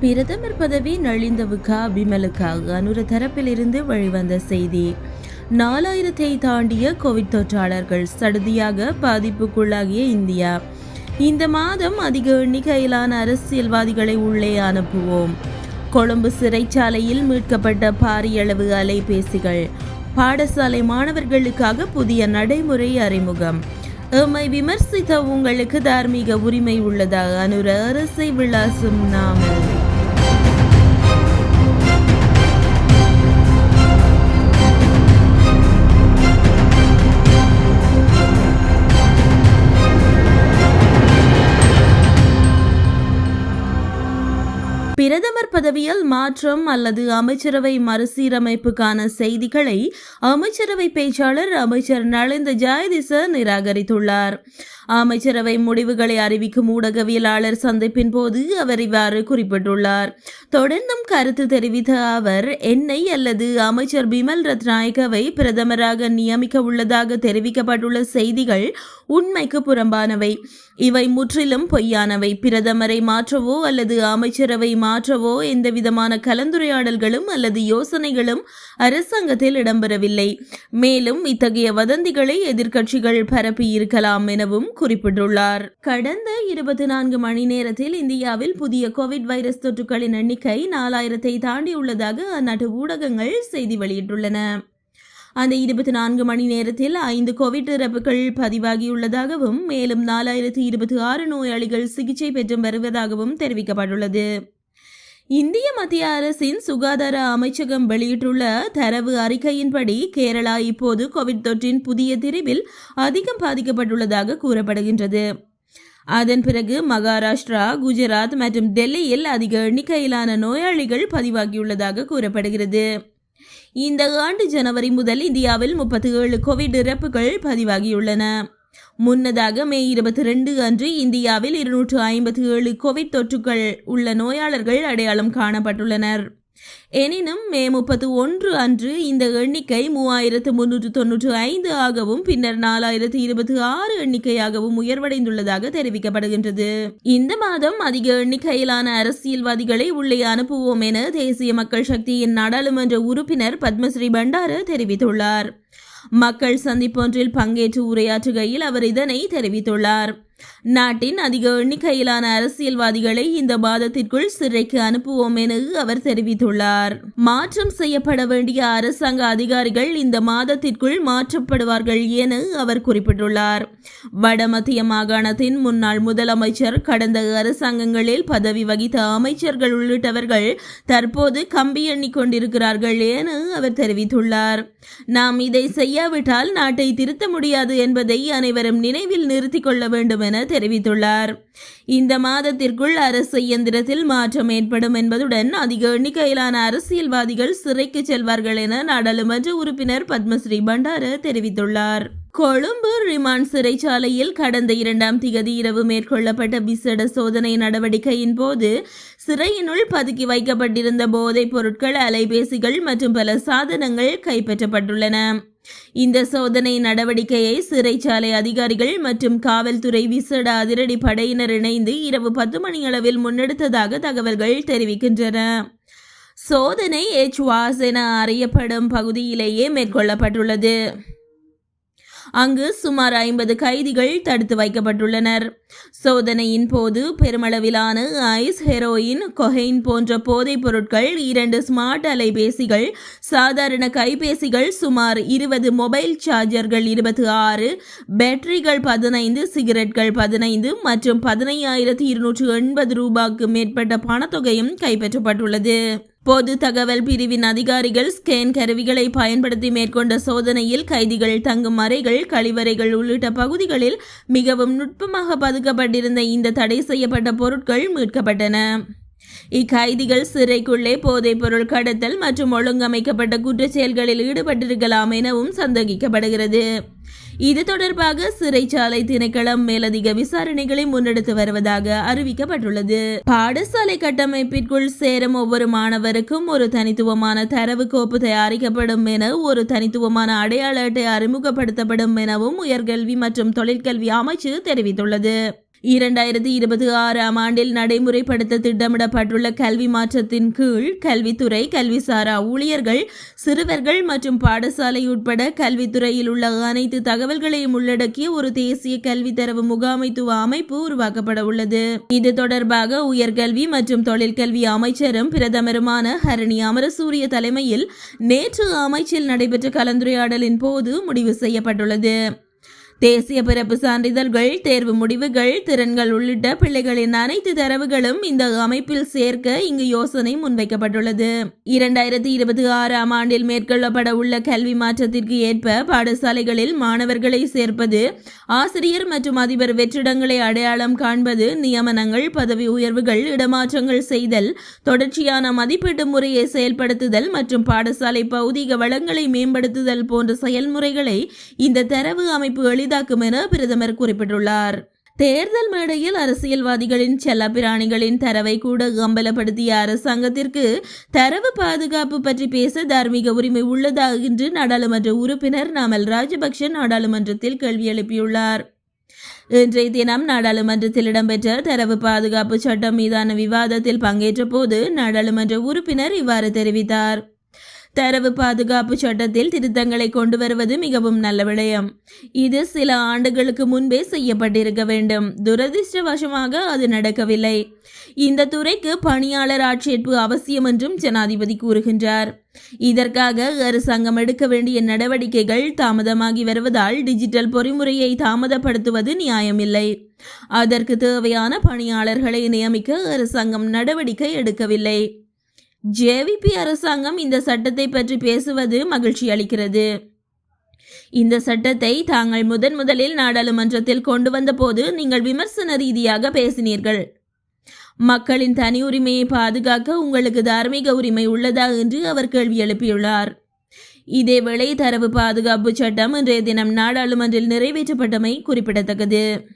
பிரதமர் பதவி நளிந்த விகா அபிமலுக்காக அனுர தரப்பிலிருந்து வெளிவந்த செய்தி. நாலாயிரத்தை தாண்டிய கோவிட் தொற்றாளர்கள் சடுதியாக பாதிப்புக்குள்ளாகிய இந்தியா. இந்த மாதம் அதிக எண்ணிக்கையிலான அரசியல்வாதிகளை உள்ளே அனுப்புவோம். கொழும்பு சிறைச்சாலையில் மீட்கப்பட்ட பாரியளவு அலைபேசிகள். பாடசாலை மாணவர்களுக்காக புதிய நடைமுறை அறிமுகம். எம்மை விமர்சித்த உங்களுக்கு தார்மீக உரிமை உள்ளதாக அனுர அரசை விளாசும் நாமல் பிரதமர் பதவியில் மாற்றம் அல்லது அமைச்சரவை மறுசீரமைப்புக்கான செய்திகளை அமைச்சரவை பேச்சாளர் அமைச்சர் நலிந்த ஜாயதிச நிராகரித்துள்ளார். அமைச்சரவை முடிவுகளை அறிவிக்கும் ஊடகவியலாளர் சந்திப்பின் போது அவர் இவ்வாறு குறிப்பிட்டுள்ளார். தொடர்ந்தும் கருத்து தெரிவித்த அவர் என்னை அல்லது அமைச்சர் பிமல் ரத்நாயகவை பிரதமராக நியமிக்க உள்ளதாக தெரிவிக்கப்பட்டுள்ள செய்திகள் உண்மைக்கு புறம்பானவை. இவை முற்றிலும் பொய்யானவை. பிரதமரை மாற்றவோ அல்லது அமைச்சரவை மாற்றவோ எந்தவிதமான கலந்துரையாடல்களும் அல்லது யோசனைகளும் அரசாங்கத்தில் இடம்பெறவில்லை. மேலும் இத்தகைய வதந்திகளை எதிர்க்கட்சிகள் பரப்பி இருக்கலாம் எனவும் குறிப்பிட்டுள்ளார். கடந்த இருபத்தி நான்கு மணி நேரத்தில் இந்தியாவில் புதிய கோவிட் வைரஸ் தொற்றுகளின் எண்ணிக்கை நாலாயிரத்தை தாண்டியுள்ளதாக அந்நாட்டு ஊடகங்கள் செய்தி வெளியிட்டுள்ளன. அந்த இருபத்தி நான்கு மணி நேரத்தில் ஐந்து கோவிட் இறப்புகள் பதிவாகியுள்ளதாகவும் மேலும் நாலாயிரத்து இருபத்தி ஆறு நோயாளிகள் சிகிச்சை பெற்று வருவதாகவும் தெரிவிக்கப்பட்டுள்ளது. இந்திய மத்திய அரசின் சுகாதார அமைச்சகம் வெளியிட்டுள்ள தரவு அறிக்கையின்படி கேரளா இப்போது கோவிட் தொற்றின் புதிய திரிவில் அதிகம் பாதிக்கப்பட்டுள்ளதாக கூறப்படுகின்றது. அதன் பிறகு மகாராஷ்டிரா குஜராத் மற்றும் டெல்லியில் அதிக எண்ணிக்கையிலான நோயாளிகள் பதிவாகியுள்ளதாக கூறப்படுகிறது. இந்த ஆண்டு ஜனவரி முதல் இந்தியாவில் முப்பத்தி ஏழு கோவிட் இறப்புகள் பதிவாகியுள்ளன. முன்னதாக மே இருபத்தி ரெண்டு அன்று இந்தியாவில் இருநூற்று ஐம்பத்தி ஏழு கோவிட் தொற்றுகள் உள்ள நோயாளர்கள் அடையாளம் காணப்பட்டுள்ளனர். எனினும் மே முப்பத்தி ஒன்று அன்று இந்த எண்ணிக்கை மூவாயிரத்து முன்னூற்று தொன்னூற்று ஐந்து ஆகவும் பின்னர் நாலாயிரத்து இருபத்தி ஆறு எண்ணிக்கையாகவும் உயர்வடைந்துள்ளதாக தெரிவிக்கப்படுகின்றது. இந்த மாதம் அதிக எண்ணிக்கையிலான அரசியல்வாதிகளை உள்ளே அனுப்புவோம் என தேசிய மக்கள் சக்தியின் நாடாளுமன்ற உறுப்பினர் பத்மஸ்ரீ பண்டார தெரிவித்துள்ளார். மக்கள் சந்திப்பொன்றில் பங்கேற்று உரையாற்றுகையில் அவர் இதனை தெரிவித்துள்ளார். நாட்டின் அதிக எண்ணிக்கையிலான அரசியல்வாதிகளை இந்த மாதத்திற்குள் சிறைக்கு அனுப்புவோம் என அவர் தெரிவித்துள்ளார். மாற்றம் செய்யப்பட வேண்டிய அரசாங்க அதிகாரிகள் இந்த மாதத்திற்குள் மாற்றப்படுவார்கள் என அவர் குறிப்பிட்டுள்ளார். வடமத்திய மாகாணத்தின் முன்னாள் முதலமைச்சர் கடந்த அரசாங்கங்களில் பதவி வகித்த அமைச்சர்கள் உள்ளிட்டவர்கள் தற்போது கம்பி எண்ணிக் கொண்டிருக்கிறார்கள் என அவர் தெரிவித்துள்ளார். நாம் இதை செய்யாவிட்டால் நாட்டை திருத்த முடியாது என்பதை அனைவரும் நினைவில் நிறுத்திக் கொள்ள வேண்டும் என தெரிவித்துள்ளார். இந்த மாதத்திற்குள் அரசு இயந்திரத்தில் மாற்றம் ஏற்படும் என்பதுடன் அதிக எண்ணிக்கையிலான அரசியல்வாதிகள் சிறைக்கு செல்வார்கள் என நாடாளுமன்ற உறுப்பினர் பத்மஸ்ரீ பண்டார தெரிவித்துள்ளார். கொழும்பு ரிமாண்ட் சிறைச்சாலையில் கடந்த இரண்டாம் திகதி இரவு மேற்கொள்ளப்பட்ட விசேட சோதனை நடவடிக்கையின் போது சிறையினுள் பதுக்கி வைக்கப்பட்டிருந்த போதைப் பொருட்கள் அலைபேசிகள் மற்றும் பல சாதனங்கள் கைப்பற்றப்பட்டுள்ளன. இந்த சோதனை நடவடிக்கையை சிறைச்சாலை அதிகாரிகள் மற்றும் காவல்துறை விசேட அதிரடி படையினர் இணைந்து இரவு பத்து மணியளவில் முன்னெடுத்ததாக தகவல்கள் தெரிவிக்கின்றன. சோதனை எச் வாஸ் என அறியப்படும் பகுதியிலேயே மேற்கொள்ளப்பட்டுள்ளது. அங்கு சுமார் ஐம்பது கைதிகள் தடுத்து வைக்கப்பட்டுள்ளனர். சோதனையின் போது பெருமளவிலான ஐஸ் ஹெரோயின் கொஹெயின் போன்ற போதைப் பொருட்கள் இரண்டு ஸ்மார்ட் அலைபேசிகள் சாதாரண கைபேசிகள் சுமார் இருபது மொபைல் சார்ஜர்கள் இருபத்தி ஆறு பேட்டரிகள் பதினைந்து சிகரெட்கள் பதினைந்து மற்றும் பதினையாயிரத்தி இருநூற்று எண்பது ரூபாய்க்கு மேற்பட்ட பணத்தொகையும் கைப்பற்றப்பட்டுள்ளது. பொது தகவல் பிரிவின் அதிகாரிகள் ஸ்கேன் கருவிகளை பயன்படுத்தி மேற்கொண்ட சோதனையில் கைதிகள் தங்கும் அறைகள் கழிவறைகள் உள்ளிட்ட பகுதிகளில் மிகவும் நுட்பமாக பதுக்கப்பட்டிருந்த இந்த தடை செய்யப்பட்ட பொருட்கள் மீட்கப்பட்டன. இக்கைதிகள் சிறைக்குள்ளே போதைப் பொருள் கடத்தல் மற்றும் ஒழுங்கமைக்கப்பட்ட குற்றச்செயல்களில் ஈடுபட்டிருக்கலாம் எனவும் சந்தேகிக்கப்படுகிறது. இது தொடர்பாக சிறைச்சாலை திணைக்களம் மேலதிக விசாரணைகளை முன்னெடுத்து வருவதாக அறிவிக்கப்பட்டுள்ளது. பாடசாலை கட்டமைப்பிற்குள் சேரும் ஒவ்வொரு மாணவருக்கும் ஒரு தனித்துவமான தரவு கோப்பு தயாரிக்கப்படும் என ஒரு தனித்துவமான அடையாள அட்டை அறிமுகப்படுத்தப்படும் எனவும் உயர்கல்வி மற்றும் தொழிற்கல்வி அமைச்சு தெரிவித்துள்ளது. இரண்டாயிரத்தி இருபத்தி ஆறாம் ஆண்டில் நடைமுறைப்படுத்த திட்டமிடப்பட்டுள்ள கல்வி மாற்றத்தின் கீழ் கல்வித்துறை கல்விசாரா ஊழியர்கள் சிறுவர்கள் மற்றும் பாடசாலை உட்பட கல்வித்துறையில் உள்ள அனைத்து தகவல்களையும் உள்ளடக்கிய ஒரு தேசிய கல்வி தரவு முகாமைத்துவ அமைப்பு உருவாக்கப்பட உள்ளது. இது தொடர்பாக உயர்கல்வி மற்றும் தொழிற்கல்வி அமைச்சரும் பிரதமருமான ஹரணி அமரசூரிய தலைமையில் நேற்று அமைச்சில் நடைபெற்ற கலந்துரையாடலின் போது முடிவு செய்யப்பட்டுள்ளது. தேசிய பிறப்பு சான்றிதழ்கள் தேர்வு முடிவுகள் திறன்கள் உள்ளிட்ட பிள்ளைகளின் அனைத்து தரவுகளும் இந்த அமைப்பில் சேர்க்க இங்கு யோசனை முன்வைக்கப்பட்டுள்ளது. இரண்டாயிரத்தி இருபத்தி ஆறாம் ஆண்டில் மேற்கொள்ளப்பட உள்ள கல்வி மாற்றத்திற்கு ஏற்ப பாடசாலைகளில் மாணவர்களை சேர்ப்பது ஆசிரியர் மற்றும் அதிபர் வெற்றிடங்களை அடையாளம் காண்பது நியமனங்கள் பதவி உயர்வுகள் இடமாற்றங்கள் செய்தல் தொடர்ச்சியான மதிப்பீட்டு முறையை செயல்படுத்துதல் மற்றும் பாடசாலை பௌதீக வளங்களை மேம்படுத்துதல் போன்ற செயல்முறைகளை இந்த தரவு அமைப்புகளில் எளிதாக்கும் என பிரதமர் குறிப்பிட்டுள்ளார். தேர்தல் மேடையில் அரசியல்வாதிகளின் செல்லப்பிராணிகளின் தரவை கூட அம்பலப்படுத்திய அரசாங்கத்திற்கு தரவு பாதுகாப்பு பற்றி பேச தார்மீக உரிமை உள்ளதா என்று நாடாளுமன்ற உறுப்பினர் நாமல் ராஜபக்ஷ நாடாளுமன்றத்தில் கேள்வி எழுப்பியுள்ளார். இன்றைய தினம் நாடாளுமன்றத்தில் இடம்பெற்ற தரவு பாதுகாப்பு சட்டம் மீதான விவாதத்தில் பங்கேற்ற போது நாடாளுமன்ற உறுப்பினர் இவ்வாறு தெரிவித்தார். தரவு பாதுகாப்பு சட்டத்தில் திருத்தங்களை கொண்டு வருவது மிகவும் நல்ல விடயம். இது சில ஆண்டுகளுக்கு முன்பே செய்யப்பட்டிருக்க வேண்டும். துரதிருஷ்டவசமாக அது நடக்கவில்லை. இந்த துறைக்கு பணியாளர் ஆட்சேர்ப்பு அவசியம் என்றும் ஜனாதிபதி கூறுகின்றார். இதற்காக அரசாங்கம் எடுக்க வேண்டிய நடவடிக்கைகள் தாமதமாகி வருவதால் டிஜிட்டல் பொறிமுறையை தாமதப்படுத்துவது நியாயமில்லை. அதற்கு தேவையான பணியாளர்களை நியமிக்க அரசாங்கம் நடவடிக்கை எடுக்கவில்லை. ஜேவிபி அரசாங்கம் இந்த சட்டத்தை பற்றி பேசுவது மகிழ்ச்சி அளிக்கிறது. இந்த சட்டத்தை தாங்கள் முதன் முதலில் நாடாளுமன்றத்தில் கொண்டு வந்தபோது நீங்கள் விமர்சன ரீதியாக பேசினீர்கள். மக்களின் தனி உரிமையை பாதுகாக்க உங்களுக்கு தார்மீக உரிமை உள்ளதா என்று அவர் கேள்வி எழுப்பியுள்ளார். இதேவேளை தரவு பாதுகாப்பு சட்டம் இன்றைய தினம் நாடாளுமன்றில் நிறைவேற்றப்பட்டமை குறிப்பிடத்தக்கது.